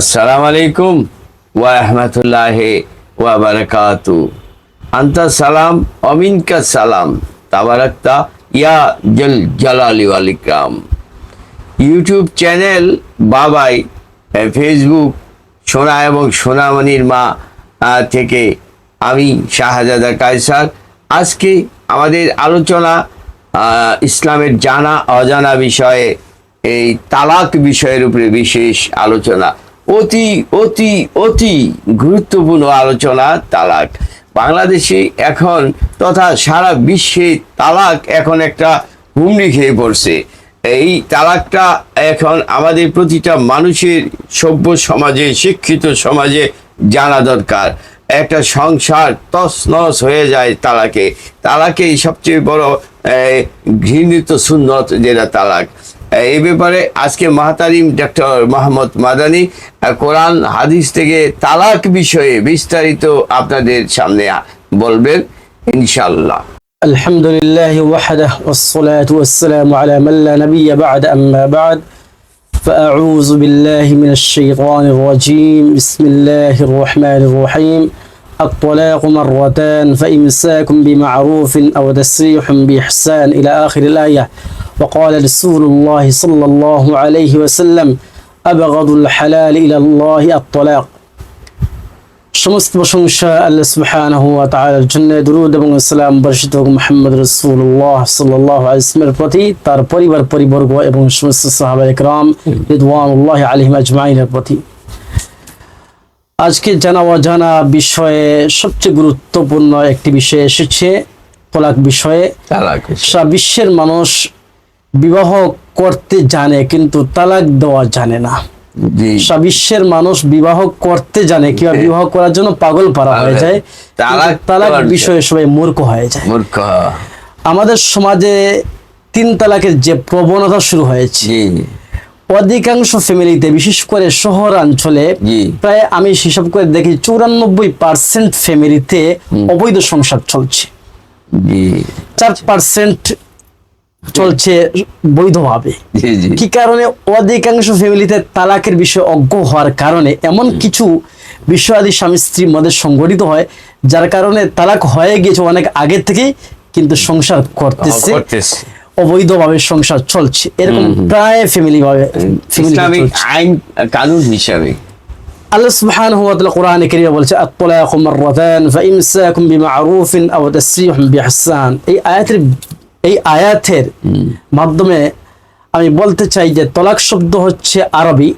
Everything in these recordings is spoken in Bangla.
আসসালামু আলাইকুম ওয়া রাহমাতুল্লাহি ওয়া বারাকাতু। আন্তা সালাম, অমিনকা সালাম, তাবারাকতা, ইয়া জল জালালি ওয়াল ইকরাম। ইউটিউব চ্যানেল বাবাই ফেসবুক, সোনা এবং সোনামণির মা থেকে আমি শাহজাদা কায়সার। আজকে আমাদের আলোচনা ইসলামের জানা অজানা বিষয়ে, এই তালাক বিষয়ের উপরে বিশেষ আলোচনা। অতি অতি অতি গুরুত্বপূর্ণ আলোচনা, তালাক। বাংলাদেশে এখন তথা সারা বিশ্বে তালাক এখন একটা হুমড়ি খেয়ে পড়ছে। এই তালাকটা এখন আমাদের প্রতিটা মানুষের সভ্য সমাজে, শিক্ষিত সমাজে জানা দরকার। একটা সংসার তছনছ হয়ে যায় তালাকে। তালাকেই সবচেয়ে বড় ঘৃণিত সুন্নত যেটা তালাক। এই ব্যাপারে আজকে মাহাতারিম ডক্টর মোহাম্মদ মাদানি আহ, কোরআন হাদিস থেকে তালাক বিষয়ে বিস্তারিত আপনাদের সামনে আ- বলবেন ইনশাল্লাহ الحمد لله وحده والصلاة والسلام على من لا نبي بعد أما بعد فأعوذ بالله من الشيطان الرجيم بسم الله الرحمن الرحيم الطلاق مرتان فإمساك بمعروف أو تسريح بإحسان إلى آخر الآية وقال رسول الله صلى الله عليه وسلم أبغض الحلال إلى الله الطلاق সমস্ত প্রশংসা আল্লাহ সুবহানাহু ওয়া তাআলার জন্য দরুদ এবং সালাম বর্ষিত হোক মুহাম্মদ রাসূলুল্লাহ সাল্লাল্লাহু আলাইহি ওয়াসাল্লামের প্রতি তার পরিবার পরিবর্গ এবং সমস্ত সাহাবা একরাম রিদওয়ানুল্লাহি আলাইহিম আজমাইনের প্রতি আজকে জানা অজানা বিষয়ে সবচেয়ে গুরুত্বপূর্ণ একটি বিষয় এসেছে তোলাক বিষয়ে তালাক সারা বিশ্বের মানুষ বিবাহ করতে জানে কিন্তু তালাক দেওয়া জানে না। বিশ্বের মানুষ বিবাহ করতে জানে কিংবা বিবাহ করার জন্য পাগল পারা হয়ে যায় তালাক তালাক বিষয়ে সবাই মূর্খ হয়ে যায়। মূর্খ। আমাদের সমাজে তিন তালাকের যে প্রবণতা শুরু হয়েছে অধিকাংশ ফ্যামিলিতে বিশেষ করে শহরাঞ্চলে। প্রায় আমি হিসাব করে দেখি চৌরানব্বই পার্সেন্ট ফ্যামিলিতে অবৈধ সংসার চলছে। চার পার্সেন্ট চলছে বৈধভাবে। কি কারণে অধিকাংশ ফ্যামিলিতে তালাকের বিষয়ে অজ্ঞ হওয়ার কারণে এমন কিছু বিষয়াদি স্বামী স্ত্রীর মধ্যে সংঘটিত হয় যার কারণে তালাক হয়ে গিয়েছে অনেক আগে থেকেই কিন্তু সংসার করতেছে অবৈধভাবে সংসার চলছে। এরকম প্রায় ফ্যামিলি ভাবে। আইন কানুন হিসাবে। আল্লাহ সুবহানাহু ওয়া তাআলা কোরআনে কারীমে বলছে আত-তালাকু মাররাতান ফাইমসাকুম বিমা'রুফিন আও তাসরিহুম বিইহসান এই আয়াতের এই আয়াতের মাধ্যমে আমি বলতে চাই যে তলাক শব্দ হচ্ছে আরবি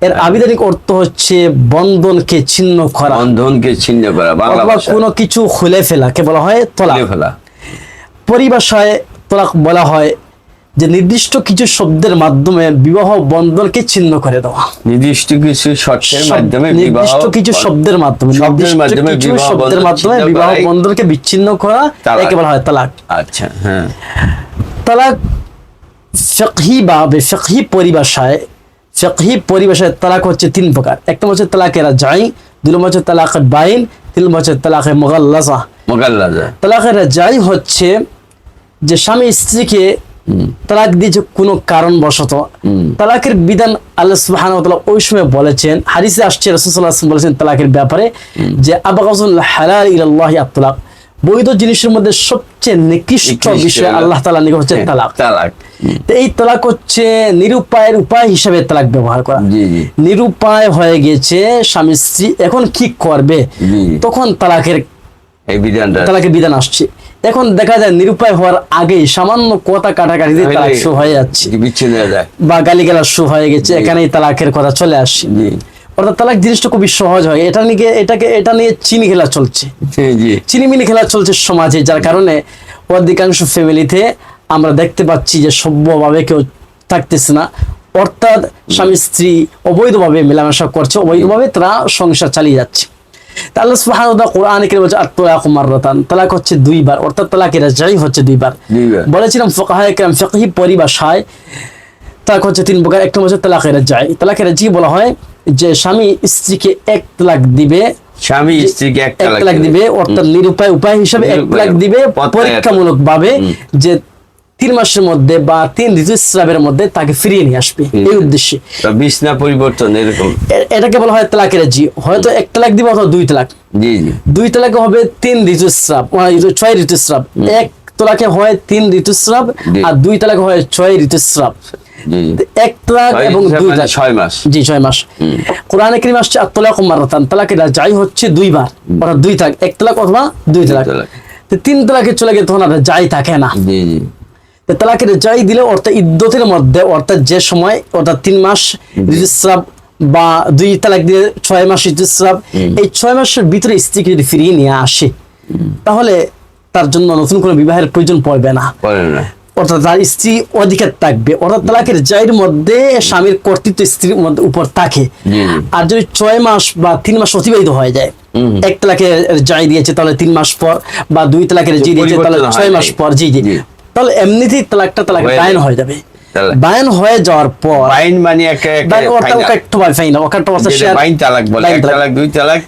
এর আবিধানিক অর্থ হচ্ছে বন্ধনকে ছিন্ন করা। বন্ধনকে ছিন্ন করা বাংলা কোনো কিছু খুলে ফেলা কে বলা হয় তলাক। ফেলা। পরিভাষায় তলাক বলা হয় যে নির্দিষ্ট কিছু শব্দের মাধ্যমে বিবাহ বন্ধনকে ছিন্ন করে দেওয়া। নির্দিষ্ট কিছু শর্তের মাধ্যমে নির্দিষ্ট কিছু শব্দের মাধ্যমে শব্দের মাধ্যমে শব্দের মাধ্যমে বিবাহ বন্ধনকে বিচ্ছিন্ন করা একে বলা হয় তালাক। আচ্ছা হ্যাঁ। তালাক ফিকহি ভাবে ফিকহি পরিভাষায় ফিকহি পরিভাষায় তালাক হচ্ছে তিন প্রকার। এক নম্বর হচ্ছে তালাকে রাজাই দুই নম্বর হচ্ছে তালাক বাইন তিন নম্বর হচ্ছে তালাকে মুগাল্লাজা। মোকাল্লাজা তালাকে রাজাই হচ্ছে যে স্বামী স্ত্রীকে তালাক দিয়েছে কোনো কারণবশত। তালাকের বিধান আল্লাহ সুবহানাহু ওই সময় বলেছেন হাদিসে আসছে ওয়াসাল্লাম বলেছেন তালাকের ব্যাপারে যে আবাগাজুল হালাল ইলাল্লাহি আত-তালাক। বৈধ জিনিসের মধ্যে সবচেয়ে নিকৃষ্ট বিষয় আল্লাহ তাআলা নিকট হচ্ছে হ্যাঁ, তালাক। তালাক। তো এই তালাক হচ্ছে নিরুপায়ের উপায় হিসাবে তালাক ব্যবহার করা। নিরুপায় হয়ে গেছে স্বামী স্ত্রী এখন কি করবে? তখন তালাকের এই বিধানটা তালাকের বিধান আসছে। এখন দেখা যায় নিরুপায় হওয়ার আগেই সামান্য কথা কাটাকাটিতে তালাক শুরু হয়ে যাচ্ছে। হয়ে বা গালিগালাজ শুরু হয়ে গেছে এখানেই তালাকের কথা চলে আসছে অর্থাৎ তালাক জিনিসটা খুবই সহজ হয়। এটা নিয়ে এটাকে এটা নিয়ে চিনি খেলা চলছে। চিনিমিনি খেলা চলছে সমাজে যার কারণে অধিকাংশ ফ্যামিলিতে আমরা দেখতে পাচ্ছি যে সভ্যভাবে কেউ থাকতেছে না। অর্থাৎ স্বামী স্ত্রী অবৈধভাবে মেলামেশা করছে অবৈধভাবে তারা সংসার চালিয়ে যাচ্ছে। আল্লাহ সুবহানাহু কোরআনে কারীমে বলছে আত-তালাকু মাররাতান। তালাক হচ্ছে দুইবার অর্থাৎ তালাকের রাজাই হচ্ছে দুইবার দুইবার। বলেছিলাম ফুকাহায়ে কেরাম ফিকহি পরিভাষায় তালাক হচ্ছে তিন প্রকার। একটা হচ্ছে তালাকের রাজাই তালাকের রাজি বলা হয় যে স্বামী স্ত্রীকে এক তালাক দিবে। স্বামী স্ত্রীকে এক তালাক দিবে। অর্থাৎ নিরুপায় উপায় হিসাবে এক লাখ দিবে পরীক্ষামূলক ভাবে যে তিন মাসের মধ্যে বা তিন ঋতুস্রাবের মধ্যে তাকে ফিরিয়ে নিয়ে আসবে। এই উদ্দেশ্যে। বিছনা পরিবর্তন এরকম। এটাকে বলা হয় তালাকের জি। হয়তো এক তালাক দিবে অথবা দুই তালাক। জি জি। দুই তালাকে হবে তিন ঋতু- ছয় ঋতুস্রাব এক তালাকে হয় তিন ঋতুস্রাব। আর দুই তালাকে হয় ছয় ঋতুস্রাব এক তালাক এবং দুই মানে তালাক। ছয় মাস। জি ছয় মাস। কোরআনে করিম আসছে আত্তলাক মারাতান তালাকের যাই হচ্ছে দুইবার অর্থাৎ দুই তালাক এক তালাক অথবা দুই তালাক। তিন তালাকে চলে গেলে তখন আর যাই থাকে না। তালাকের যাই দিলে অর্থাৎ ইদ্যতের মধ্যে অর্থাৎ যে সময় অর্থাৎ তিন মাস ঋতুস্রাব বা দুই তালাক দিয়ে ছয় মাস ঋতুস্রাব এই ছয় মাসের ভিতরে স্ত্রীকে যদি ফিরিয়ে নিয়ে আসে তাহলে তার জন্য নতুন কোনো বিবাহের প্রয়োজন পড়বে না। অর্থাৎ তার স্ত্রী অধিকার থাকবে। অর্থাৎ তালাকের জায়ের মধ্যে স্বামীর কর্তৃত্ব স্ত্রীর মধ্যে উপর থাকে। আর যদি ছয় মাস বা তিন মাস অতিবাহিত হয়ে যায় এক তালাকে জায় দিয়েছে তাহলে তিন মাস পর বা দুই তালাকের জি দিয়েছে তাহলে ছয় মাস পর জি। জি। তাহলে এমনিতেই তালাকটা তালাক বায়ন হয়ে যাবে। বায়ন হয়ে যাওয়ার পর বাইন মানে একটা final। ওকে একটু বাই ফাইন ওকে একটা যেটা share- বাইন তালাক বলে এক তালাক। তালাক দুই তালাক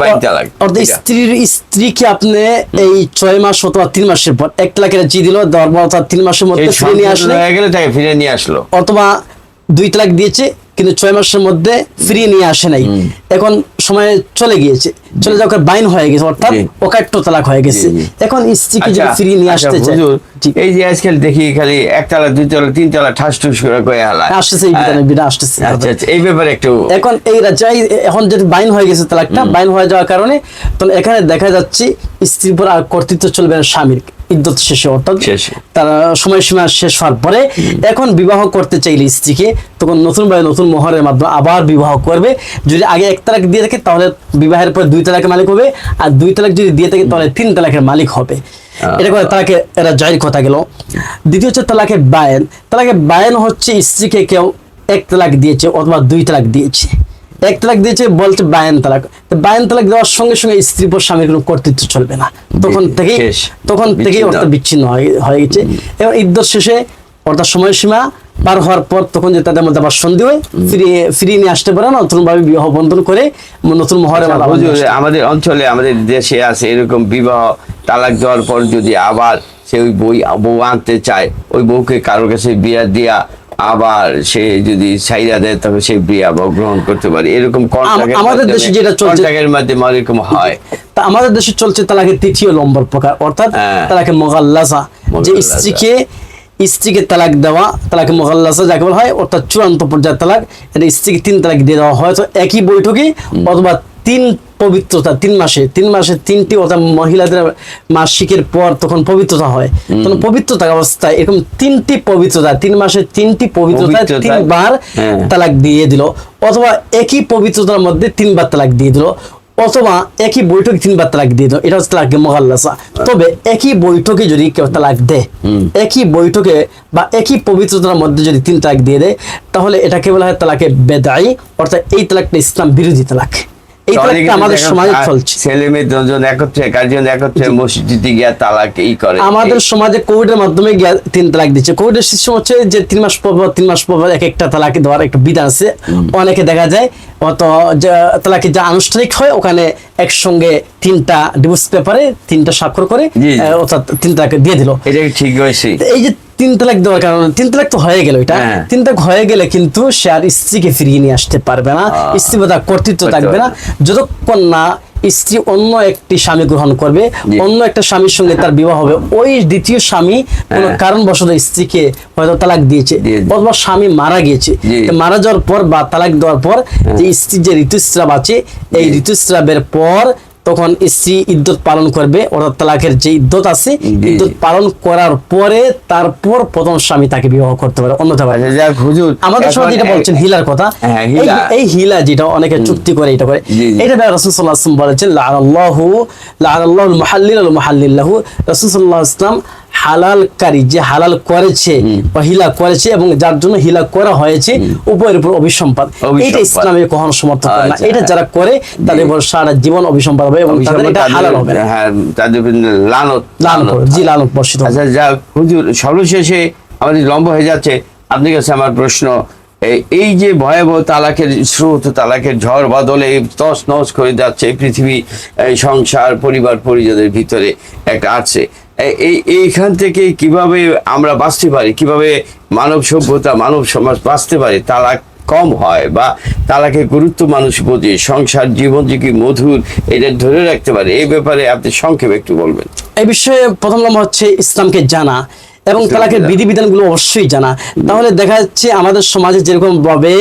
বাইন তালাক অর্থাৎ। স্ত্রীর স্ত্রীকে আপনি এই ছয় মাস অথবা তিন মাসের পর এক তালাকের জি দিল পর অর্থাৎ তিন মাসের মধ্যে ফিরে নিয়ে আসলে হয়ে ফিরে নিয়ে আসলো অথবা দুই তালাক দিয়েছে কিন্তু ছয় মাসের মধ্যে ফিরিয়ে নিয়ে আসে নাই এখন সময় চলে গিয়েছে চলে যাওয়ার বাইন হয়ে গেছে অর্থাৎ। অকাট্য তালাক হয়ে গেছে। এখন স্ত্রীকে যদি আচ্ছা, ফিরিয়ে নিয়ে আচ্ছা, আসতে চায় এই যে আজকাল দেখি খালি এক তালা দুই তালা তিন তালা ঠাস ঠুস করে কয়ে হালায়। আসতেছে এই বিধানে বিধা আসতেছে। আচ্ছা আচ্ছা এই ব্যাপারে একটু এখন এই রাজাই এখন যদি বাইন হয়ে গেছে তালাকটা বাইন হয়ে যাওয়ার কারণে তখন এখানে দেখা যাচ্ছে স্ত্রীর উপর আর কর্তৃত্ব চলবে না স্বামীর। ইদ্যত শেষে অর্থাৎ। তার সময়সীমা শেষ হওয়ার পরে এখন বিবাহ করতে চাইলে স্ত্রীকে তখন নতুন ভাবে নতুন মোহরের মাধ্যমে আবার বিবাহ করবে। যদি আগে এক তালাক দিয়ে থাকে তাহলে বিবাহের পর দুই তালাকের মালিক হবে আর দুই তালাক যদি দিয়ে থাকে তাহলে তিন তালাকের মালিক হবে। এটা করে তালাকে এরা জয়ের কথা গেল। দ্বিতীয় হচ্ছে তালাকে বায়ন। তালাকে বায়ন হচ্ছে স্ত্রীকে কেউ এক তালাক দিয়েছে অথবা দুই তালাক দিয়েছে। এক তালাক দিয়েছে বলছে বায়ান তালাক। তো বায়ান তালাক দেওয়ার সঙ্গে সঙ্গে স্ত্রীর পর স্বামীর কোনো কর্তৃত্ব চলবে না। তখন জি, থেকেই তখন থেকেই অর্থাৎ বিচ্ছিন্ন হয়ে গেছে এবং ইদ্যত শেষে অর্থাৎ সময়সীমা পার হওয়ার পর তখন যে তাদের মধ্যে আবার সন্ধি হয় ফিরিয়ে ফিরিয়ে নিয়ে আসতে পারে নতুন ভাবে বিবাহ বন্ধন করে নতুন মহরে আচ্ছা, আমাদের অঞ্চলে আমাদের দেশে আছে এরকম বিবাহ তালাক দেওয়ার পর যদি আবার সে ওই বই বউ আনতে চায় ওই বউকে কারোর কাছে বিয়া দিয়া আবার সে যদি ছাইরা দেয় তবে সেই বিয়া গ্রহণ করতে পারে। এরকম আমাদের দেশে যেটা চলছে- কন্ট্রাক্টের মাধ্যমে এরকম হয়। তা আমাদের দেশে চলছে তালাকে তৃতীয় নম্বর প্রকার অর্থাৎ হ্যাঁ। তালাকে মোগাল্লাসা যে স্ত্রীকে স্ত্রীকে তালাক দেওয়া তালাকে মোগাল্লাসা যাকে বলা হয় অর্থাৎ চূড়ান্ত পর্যায়ের তালাক এটা স্ত্রীকে তিন তালাক দিয়ে দেওয়া হয়। তো একই বৈঠকে অথবা তিন পবিত্রতা তিন মাসে তিন মাসে তিনটি অর্থাৎ মহিলাদের মাসিকের পর তখন পবিত্রতা হয়। তখন পবিত্রতা অবস্থায় এরকম তিনটি পবিত্রতা তিন মাসে তিনটি পবিত্রতা তিনবার হ্যাঁ। তালাক দিয়ে দিল। অথবা একই পবিত্রতার মধ্যে তিনবার তালাক দিয়ে দিল। অথবা একই বৈঠকে তিনবার তালাক দিয়ে দিল। এটা হচ্ছে তালাক মহাল্লাসা তবে একই বৈঠকে যদি কেউ তালাক দেয় একই বৈঠকে বা একই পবিত্রতার মধ্যে যদি তিন তালাক দিয়ে দেয় তাহলে এটাকে বলা হয় তালাকে বেদাই অর্থাৎ এই তালাকটা ইসলাম বিরোধী তালাক। আমাদের সমাজে চলছে। ছেলে মেয়ে দুজন একত্রে গার্জিয়ান একত্রে মসজিদে গিয়া তালাক ই করে। আমাদের সমাজে কোভিডের মাধ্যমে গিয়া তিন তালাক দিচ্ছে। কোভিডের সিস্টেম হচ্ছে যে তিন মাস পর তিন মাস পর এক একটা তালাক দেওয়ার একটা বিধান আছে। অনেকে দেখা যায় অত যে তালাকে যা আনুষ্ঠানিক হয় ওখানে একসঙ্গে তিনটা ডিভোর্স পেপারে তিনটা স্বাক্ষর করে জি, জি। অর্থাৎ তিন তালাক দিয়ে দিল। এটা ঠিক হয়েছে? এই যে তিন তালাক দেওয়ার কারণে তিন তালাক তো হয়ে গেল এটা। হ্যাঁ। তিন তালাক হয়ে গেলে কিন্তু সে আর স্ত্রীকে ফিরিয়ে নিয়ে আসতে পারবে না স্ত্রী বা কর্তৃত্ব থাকবে না। যতক্ষণ না স্ত্রী অন্য একটি স্বামী গ্রহণ করবে অন্য একটা স্বামীর সঙ্গে তার বিবাহ হবে ওই দ্বিতীয় স্বামী কোনো হ্যাঁ। কারণবশত স্ত্রীকে হয়তো তালাক দিয়েছে অথবা স্বামী মারা গিয়েছে। মারা যাওয়ার পর বা তালাক দেওয়ার পর যে স্ত্রীর যে ঋতুস্রাব আছে এই ঋতুস্রাবের পর তখন স্ত্রী ইদ্যত পালন করবে অর্থাৎ তালাকের যে ইদ্যত আছে। ইদ্যত পালন করার পরে তারপর প্রথম স্বামী তাকে বিবাহ করতে পারে অন্যথা পারে। আচ্ছা আমাদের সময় যেটা বলছেন হিলার কথা হ্যাঁ, এই হিলা। এই হিলা যেটা অনেকে চুক্তি করে এটা করে। এটা রাসূল রসুল সাল্লাহ বলেছেন লাআনাল্লাহু লাআনাল্লাহুল মুহাল্লিল মুহাল্লিল্লাহু রাসূল সাল্লাল্লাহু আলাইহি ওয়াসাল্লাম হালালকারী যে হালাল করেছে বা হিলা করেছে এবং যার জন্য হিলা করা হয়েছে উভয়ের উপর অভিসম্পাদ। এটা ইসলামে কখনো সমর্থন করে না। আচ্ছা। এটা যারা করে তাদের উপর সারা জীবন অভিসম্পাদ হবে এবং তাদের এটা হালাল হবে হ্যাঁ তাদের লানত লালন জি লালন বর্ষিত। আচ্ছা যাক হুজুর সর্বশেষে আমাদের লম্বা হয়ে যাচ্ছে। আপনার কাছে আমার প্রশ্ন এই- যে ভয়াবহ তালাকের স্রোত তালাকের ঝড় বদলে তস নস করে যাচ্ছে পৃথিবী সংসার পরিবার পরিজনের ভিতরে একটা আছে। এই এইখান থেকে কীভাবে আমরা বাঁচতে পারি, কীভাবে মানব সভ্যতা, মানব সমাজ বাঁচতে পারে তালাক কম হয় বা তালাকের গুরুত্ব মানুষ বোঝে সংসার জীবন যে কি মধুর, এটা ধরে রাখতে পারে। এই ব্যাপারে আপনি সংক্ষেপে একটু বলবেন। এই বিষয়ে প্রথম নম্বর হচ্ছে ইসলামকে জানা। এবং তালাকের। বিধিবিধানগুলো অবশ্যই জানা। তাহলে দেখা যাচ্ছে আমাদের সমাজে যেরকম ভাবে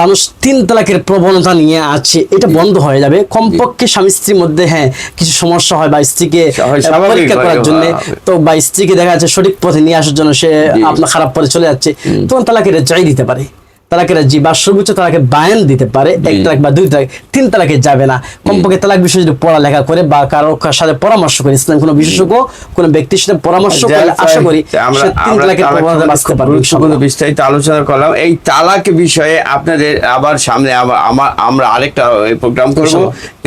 মানুষ তিন তালাকের প্রবণতা নিয়ে আছে এটা বন্ধ হয়ে যাবে। কমপক্ষে স্বামী স্ত্রীর মধ্যে হ্যাঁ কিছু সমস্যা হয় বা স্ত্রীকে স্বাভাবিক পরীক্ষা করার জন্য। তো বা স্ত্রীকে দেখা যাচ্ছে সঠিক পথে নিয়ে আসার জন্য সে আপনার খারাপ পথে চলে যাচ্ছে। তখন তালাকের চাই দিতে পারে। তালাকের জি বা সর্বোচ্চ তালাকে বায়ান দিতে পারে এক। তালাক বা দুই তালাক তিন তালাকে যাবে না কমপক্ষে তালাক বিষয়ে যদি পড়ালেখা করে বা কারও সাথে পরামর্শ করে ইসলাম কোনো বিশেষজ্ঞ কোনো ব্যক্তির সাথে পরামর্শ করলে আশা করি। বিস্তারিত আলোচনা করলাম এই তালাক বিষয়ে আপনাদের আবার সামনে আমার আমরা আরেকটা প্রোগ্রাম করব।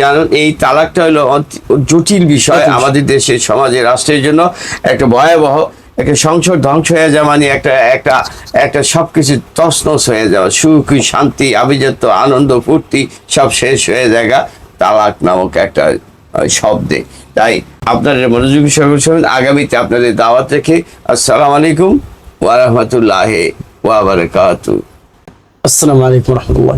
কারণ এই তালাকটা হলো জটিল বিষয় আমাদের দেশের সমাজে রাষ্ট্রের জন্য একটা ভয়াবহ একটা সংসার ধ্বংস হয়ে যাওয়া মানে একটা একটা একটা সব সবকিছু তছনছ হয়ে যাওয়া। সুখ, শান্তি, আভিজাত্য, আনন্দ, ফুর্তি সব শেষ হয়ে জায়গা। তালাক নামক একটা শব্দে। তাই আপনাদের মনোযোগী সহকারে আগামীতে আপনাদের দাওয়াত রেখে আসসালামু আলাইকুম ওয়া রাহমাতুল্লাহি ওয়া বারাকাতুহু। আসসালামু আলাইকুম রহমতুল্লাহ